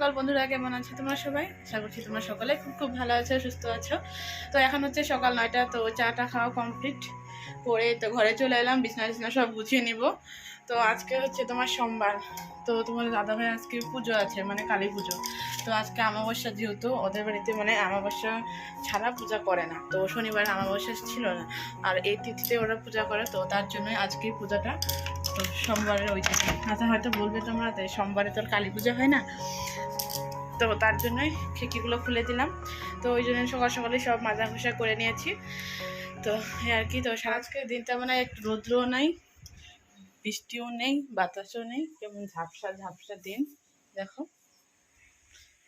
সকাল, বন্ধুরা কেমন আছে তোমরা সবাই? আশা করছি তোমরা সকলে খুব খুব ভালো আছো, সুস্থ আছো। তো এখন হচ্ছে সকাল নয়টা, তো চাটা খাওয়া কমপ্লিট করে তো ঘরে চলে এলাম, বিছনা টিছনা সব গুছিয়ে নিব। তো আজকে হচ্ছে তোমার সোমবার, তো তোমার দাদা ভাই আজকে পুজো আছে মানে কালী পুজো। তো আজকে অমাবস্যা যেহেতু, ওদের বাড়িতে মানে অমাবস্যা ছাড়া পূজা করে না, তো শনিবার অমাবস্যা ছিল না। আর এই তিথিতে ওরা পূজা করে, তো তার জন্যই আজকে পূজাটা তো সোমবারের ওই দিকে আচ্ছা হয়তো বলবে তোমরা তাই সোমবারে তোর কালী পুজো হয় না। তো তার জন্যই খিড়কিগুলো খুলে দিলাম। তো ওই জন্য সকাল সকালে সব মাজা ঘষা করে নিয়েছি। তো আর কি, তো আজকের দিনটা মানে একটু রৌদ্রও নাই, বৃষ্টিও নেই, বাতাসও নেই, কেমন ঝাপসা ঝাপসা দিন, দেখো।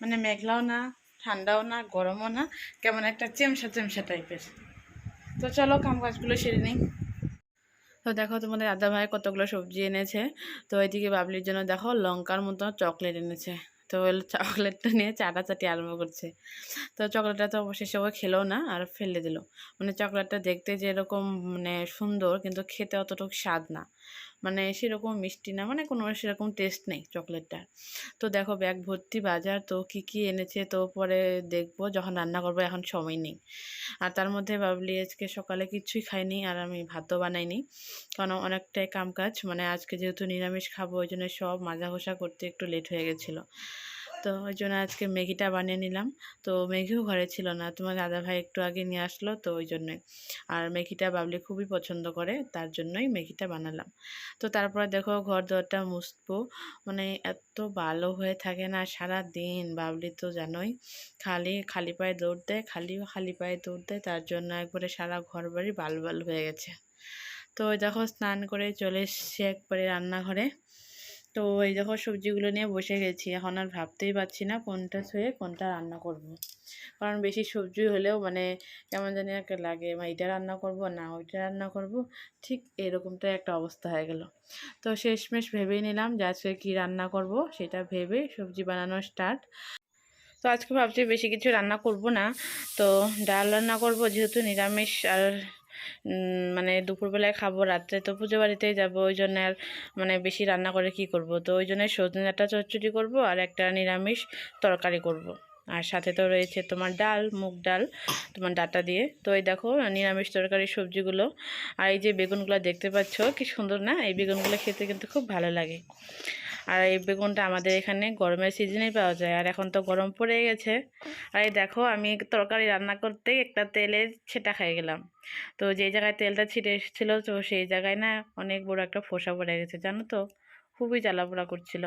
মানে মেঘলাও না, ঠান্ডাও না, গরমও না, কেমন একটা চেমসা চেমসা টাইপের তো চলো কাম কাজগুলো সেরে নিই। তো দেখো তোমাদের দাদা ভাই কতগুলো সবজি এনেছে। তো এদিকে বাবলির জন্য দেখো লঙ্কার মতো চকলেট এনেছে। তো ওই চকলেটটা নিয়ে চাটাচাটি আরম্ভ করছে। তো চকলেটটা তো অবশেষে ও খেলো না, আর ফেলে দিল। মানে চকলেটটা দেখতে যেরকম মানে সুন্দর, কিন্তু খেতে অতটুকু স্বাদ না। মানে সেরকম মিষ্টি না মানে কোনো সেরকম টেস্ট নেই চকলেটটার তো দেখো ব্যাগ ভর্তি বাজার, তো কি কি এনেছে তো পরে দেখব, যখন রান্না করব এখন সময় নেই। আর তার মধ্যে বাবলি আজকে সকালে কিছুই খাইনি আর আমি ভাতও বানাইনি, কারণ অনেকটাই কাম কাজ। মানে আজকে যেহেতু নিরামিষ খাব, ওই জন্য সব মাজা ঘষা করতে একটু লেট হয়ে গেছিল। তো ওই জন্য আজকে ম্যাগিটা বানিয়ে নিলাম। তো ম্যাগিও ঘরে ছিল না তোমার দাদা ভাই একটু আগে নিয়ে আসলো তো ওই জন্যই আর ম্যাগিটা বাবলি খুবই পছন্দ করে, তার জন্যই ম্যাগিটা বানালাম। তো তারপরে দেখো ঘর দরটা মুছবো। মানে এত ভালো হয়ে থাকে না সারা দিন বাবলি তো জানোই। খালি খালি পায়ে দৌড় দেয়, খালি খালি পায়ে দৌড় দেয়, তার জন্য একবারে সারা ঘর বাড়ি বাল বাল হয়ে গেছে। তো দেখো স্নান করে চলে এসছি একবারে রান্নাঘরে। তো এই দেখো সবজিগুলো নিয়ে বসে গেছি। এখন আর ভাবতেই পারছি না কোনটা ছুঁয়ে কোনটা রান্না করব। কারণ বেশি সবজি হলেও মানে কেমন জানি একটা লাগে এটা রান্না করব না ওইটা রান্না করব। ঠিক এরকমটাই একটা অবস্থা হয়ে গেল। তো শেষমেশ ভেবেই নিলাম যে আজকে কী রান্না করব সেটা ভেবে সবজি বানানো স্টার্ট তো আজকে ভাবছি বেশি কিছু রান্না করব না। তো ডাল রান্না করব যেহেতু নিরামিষ আর মানে দুপুরবেলায় খাব, রাত্রে তো পুজো বাড়িতেই যাব, ওই জন্য আর মানে বেশি রান্না করে কি করব? তো ওই জন্য সজনে চচ্চড়ি করব আর একটা নিরামিষ তরকারি করব। আর সাথে তো রয়েছে তোমার ডাল, মুগ ডাল, তোমার ডাটা দিয়ে। তো এই দেখো, নিরামিষ তরকারি সবজিগুলো। আর এই যে বেগুনগুলো দেখতে পাচ্ছ, কি সুন্দর না? এই বেগুনগুলো খেতে কিন্তু খুব ভালো লাগে। আর এই বেগুনটা আমাদের এখানে গরমের সিজনে পাওয়া যায়। আর এখন তো গরম পড়ে গেছে। আর এই দেখো, আমি তরকারি রান্না করতে একটা তেলে ছেটা খেয়ে গেলাম। তো যে জায়গায় তেলটা ছিটে এসেছিল, তো সেই জায়গায় না অনেক বড় একটা ফোসা পড়ে গেছে, জানো তো? খুবই জ্বালাপোড়া করছিল।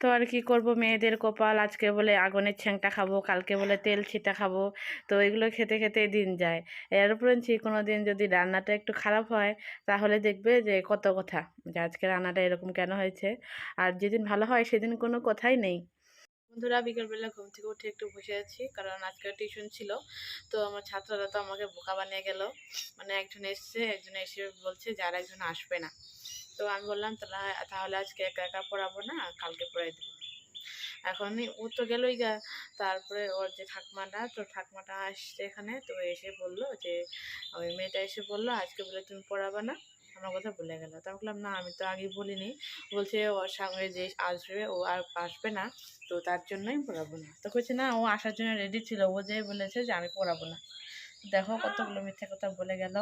তো আর কি করব? মেয়েদের কপাল আজকে বলে আগুনের ছ্যাংটা খাব, কালকে বলে তেল ছিটা খাব, তো এগুলো খেতে খেতে দিন যায়। এর উপরঞ্চি কোনো দিন যদি রান্নাটা একটু খারাপ হয়, তাহলে দেখবে যে কত কথা যে আজকে রান্নাটা এরকম কেন হয়েছে। আর যেদিন ভালো হয় সেদিন কোনো কথাই নেই। বন্ধুরা, বিকেলবেলা ঘুম থেকে উঠে একটু বসে আছি, কারণ আজকে টিউশন ছিল, তো আমার ছাত্ররা তো আমাকে বোকা বানিয়ে গেল। মানে একজন এসছে, একজন এসে বলছে যে আর একজন আসবে না। তো আমি বললাম, তাহলে আজকে একা একা পড়াবো না, কালকে পড়াই দেবো। এখন ও তো গেলই গা। তারপরে ওর যে ঠাকমাটা, তো ঠাকমাটা আসছে এখানে, তো এসে বলল যে, ওই মেয়েটা এসে বলল, আজকে বলে তুমি পড়াবে না? আমার কথা বলে গেল। তা বললাম, না, আমি তো আগে বলিনি। বলছে, ওর সঙ্গে যে আসবে, ও আর আসবে না, তো তার জন্যই পড়াবো না। তো বলছে না, ও আসার জন্য রেডি ছিল। ও যে বলেছে যে, আমি পড়াবো না। দেখো কতগুলো মিথ্যা কথা বলে গেল।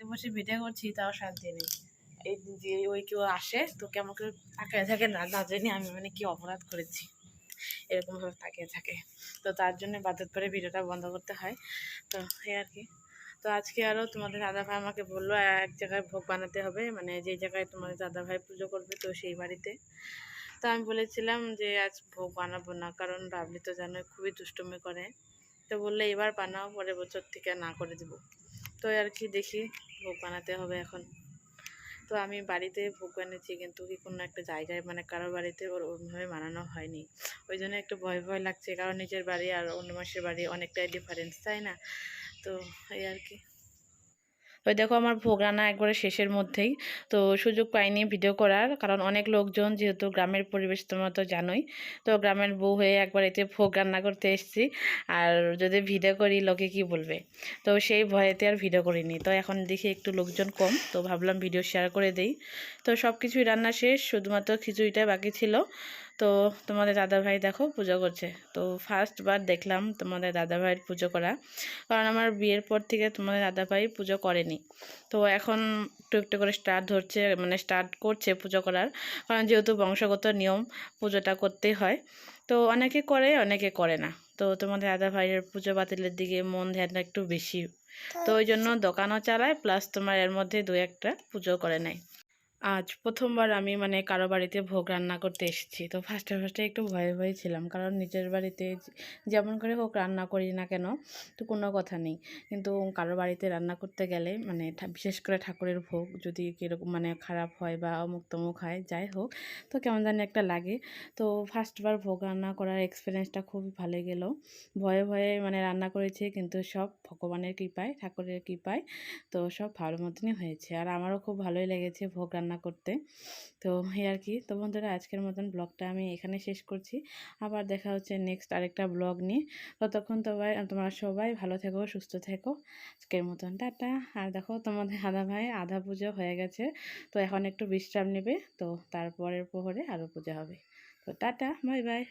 বসে ভিডিও করছি, তাও শান্তি নেই। এই যে ওই কেউ আসে তো কেমন করে তাকিয়ে থাকে, না না জানি আমি মানে কি অপরাধ করেছি। এরকমভাবে তাকিয়ে থাকে। তো তার জন্য বাধ্যত করে ভিডিওটা বন্ধ করতে হয়। তো এই আর কি। তো আজকে আরও তোমাদের দাদা ভাই আমাকে বলল, এক জায়গায় ভোগ বানাতে হবে মানে যে জায়গায় তোমাদের দাদা ভাই পুজো করবে, তো সেই বাড়িতে। তো আমি বলেছিলাম যে, আজ ভোগ বানাবো না, কারণ বাবলি তো জানো খুবই দুষ্টুমি করে। তো বললে, এবার বানাও, পরের বছর থেকে না করে দেবো। তো আর কি দেখি, ভোগ বানাতে হবে এখন। তো আমি বাড়িতে ভোগ বানিয়েছি, কিন্তু কি কোনো একটা জায়গায় মানে কারোর বাড়িতে ওর ওরভাবে বানানো হয়নি। ওই জন্য একটু ভয় ভয় লাগছে, কারণ নিজের বাড়ি আর অন্য মাসের বাড়ি অনেকটাই ডিফারেন্স তাই না? তো এই আর কি। ওই দেখো আমার ভোগ রান্না একবারে শেষের মধ্যেই। তো সুযোগ পাইনি ভিডিও করার, কারণ অনেক লোকজন যেহেতু গ্রামের পরিবেশ তোমরা তো জানোই। তো গ্রামের বউ হয়ে একবার এতে ভোগ রান্না করতে এসেছি। আর যদি ভিডিও করি, লোকে কি বলবে? তো সেই ভয়েতে আর ভিডিও করিনি। তো এখন দেখি একটু লোকজন কম, তো ভাবলাম ভিডিও শেয়ার করে দেই। তো সব কিছুই রান্না শেষ, শুধুমাত্র খিচুড়িটা বাকি ছিল। তো তোমাদের দাদাভাই দেখো পুজো করছে। তো ফার্স্ট বার দেখলাম তোমাদের দাদাভাইয়ের পুজো করা। কারণ আমার বিয়ের পর থেকে তোমাদের দাদাভাই পুজো করেনি। তো এখন একটু একটু করে স্টার্ট ধরছে মানে স্টার্ট করছে পুজো করার। কারণ যেহেতু বংশগত নিয়ম, পুজোটা করতেই হয়। তো অনেকে করে অনেকে করে না। তো তোমাদের দাদা ভাইয়ের পুজো বাতিলের দিকে মন ধ্যানটা একটু বেশি। তো ওই জন্য দোকানও চালায় প্লাস তোমার এর মধ্যে দু একটা পুজো করে নেয়। আজ প্রথমবার আমি মানে কারও বাড়িতে ভোগ রান্না করতে এসেছি। তো ফার্স্টে ফার্স্টে একটু ভয়ে ভয়ে ছিলাম, কারণ নিজের বাড়িতে যেমন করে হোক রান্না করি না কেন, তো কোনো কথা নেই। কিন্তু কারও বাড়িতে রান্না করতে গেলে মানে বিশেষ করে ঠাকুরের ভোগ যদি কীরকম মানে খারাপ হয় বা অমুক তমুক হয়, যাই হোক, তো কেমন জানি একটা লাগে। তো ফার্স্টবার ভোগ রান্না করার এক্সপিরিয়েন্সটা খুব ভালো গেল। ভয়ে ভয়ে মানে রান্না করেছি, কিন্তু সব ভগবানের কৃপায়, ঠাকুরের কৃপায়, তো সব ভালো মতনই হয়েছে। আর আমারও খুব ভালোই লেগেছে ভোগ রান্না করতে। তো এই আর কি। তো বন্ধুরা, আজকের মতন ব্লগটা আমি এখানে শেষ করছি। আবার দেখা হচ্ছে নেক্সট আরেকটা ব্লগ নিয়ে। ততক্ষণ সবাই তোমরা সবাই ভালো থেকো, সুস্থ থেকো। আজকের মতন টাটা। আর দেখো, তোমাদের আধা ভাই, আধা পুজো হয়ে গেছে। তো এখন একটু বিশ্রাম নেবে। তো তারপরের প্রহরে আরও পূজা হবে। তো টাটা, বাই বাই।